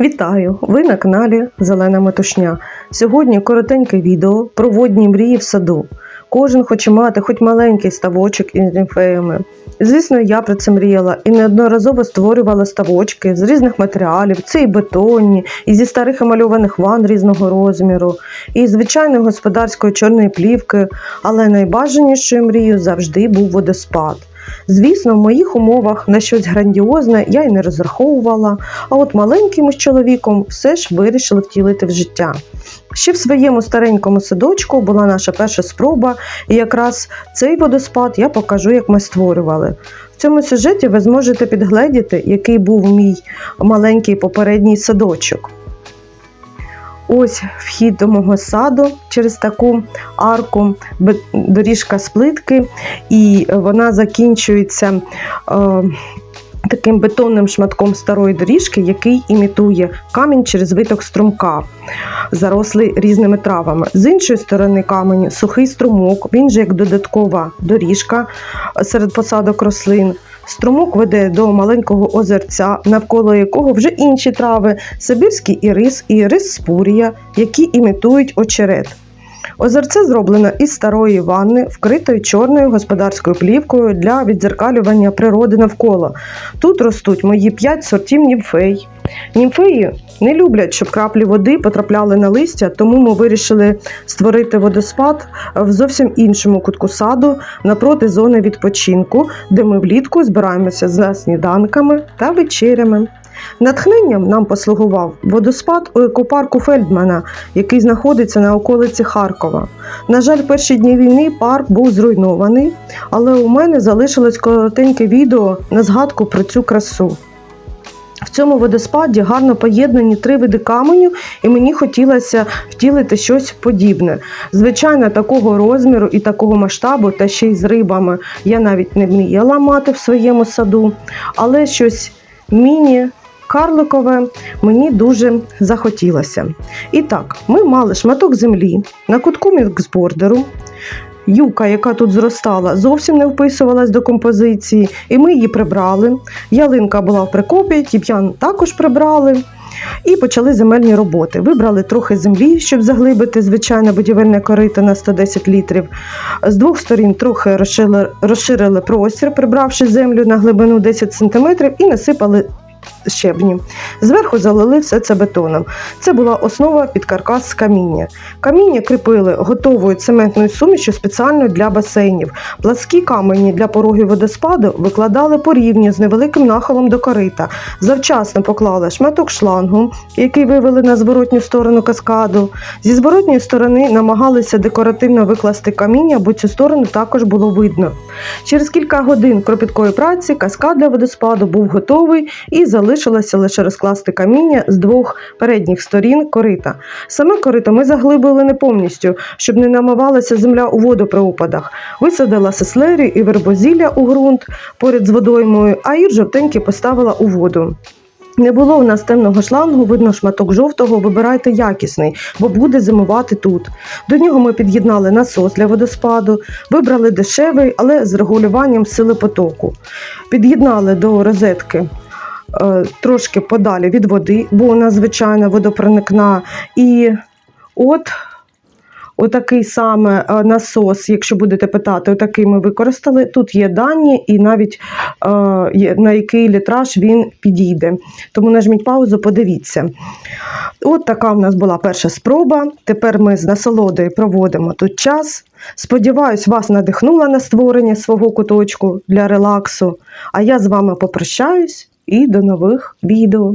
Вітаю! Ви на каналі Зелена Метушня. Сьогодні коротеньке відео про водні мрії в саду. Кожен хоче мати хоч маленький ставочок із німфеями. Звісно, я про це мріяла і неодноразово створювала ставочки з різних матеріалів, це і бетонні, і зі старих емальованих ван різного розміру, і звичайної господарської чорної плівки, але найбажанішою мрією завжди був водоспад. Звісно, в моїх умовах на щось грандіозне я й не розраховувала, а от маленьким з чоловіком все ж вирішили втілити в життя. Ще в своєму старенькому садочку була наша перша спроба, і якраз цей водоспад я покажу, як ми створювали. В цьому сюжеті ви зможете підгледіти, який був мій маленький попередній садочок. Ось вхід до мого саду через таку арку, доріжка з плитки, і вона закінчується е, таким бетонним шматком старої доріжки, який імітує камінь через виток струмка, зарослий різними травами. З іншої сторони каменю сухий струмок, він же як додаткова доріжка серед посадок рослин. Струмок веде до маленького озерця, навколо якого вже інші трави сибірський ірис і ірис спурія, які імітують очерет. Озерце зроблено із старої ванни, вкритої чорною господарською плівкою для відзеркалювання природи навколо. Тут ростуть мої п'ять сортів німфей. Німфеї не люблять, щоб краплі води потрапляли на листя, тому ми вирішили створити водоспад в зовсім іншому кутку саду напроти зони відпочинку, де ми влітку збираємося за сніданками та вечерями. Натхненням нам послугував водоспад у екопарку Фельдмана, який знаходиться на околиці Харкова. На жаль, перші дні війни парк був зруйнований, але у мене залишилось коротеньке відео на згадку про цю красу. В цьому водоспаді гарно поєднані три види каменю, і мені хотілося втілити щось подібне. Звичайно, такого розміру і такого масштабу, та ще й з рибами, я навіть не мріяла мати в своєму саду, але щось міні. Карликове мені дуже захотілося. І так, ми мали шматок землі на кутку міксбордеру. Юка, яка тут зростала, зовсім не вписувалась до композиції, і ми її прибрали. Ялинка була в прикопі, тіп'ян також прибрали. І почали земельні роботи. Вибрали трохи землі, щоб заглибити звичайне будівельне корито на 110 літрів. З двох сторін трохи розширили, розширили простір, прибравши землю на глибину 10 см і насипали щебні. Зверху залили все це бетоном. Це була основа під каркас з каміння. Каміння кріпили готовою цементною сумішю спеціально для басейнів. Пласкі камені для порогів водоспаду викладали порівню з невеликим нахилом до корита. Завчасно поклали шматок шлангу, який вивели на зворотню сторону каскаду. Зі зворотньої сторони намагалися декоративно викласти каміння, бо цю сторону також було видно. Через кілька годин кропіткої праці каскад для водоспаду був готовий і залишилося лише розкласти каміння з двох передніх сторін корита. Саме корито ми заглибили не повністю, щоб не намивалася земля у воду при опадах. Висадила сеслерію і вербозілля у ґрунт поряд з водоймою, а ір жовтенькі поставила у воду. Не було у нас темного шлангу, видно шматок жовтого, вибирайте якісний, бо буде зимувати тут. До нього ми під'єднали насос для водоспаду, вибрали дешевий, але з регулюванням сили потоку. Під'єднали до розетки трошки подалі від води, бо у нас звичайна водопроникна. І от Отакий саме е, насос, якщо будете питати, отакий ми використали. Тут є дані, і навіть е, на який літраж він підійде. Тому нажміть паузу, подивіться. От така в нас була перша спроба. Тепер ми з насолодою проводимо тут час. Сподіваюсь, вас надихнула на створення свого куточку для релаксу. А я з вами попрощаюсь і до нових відео.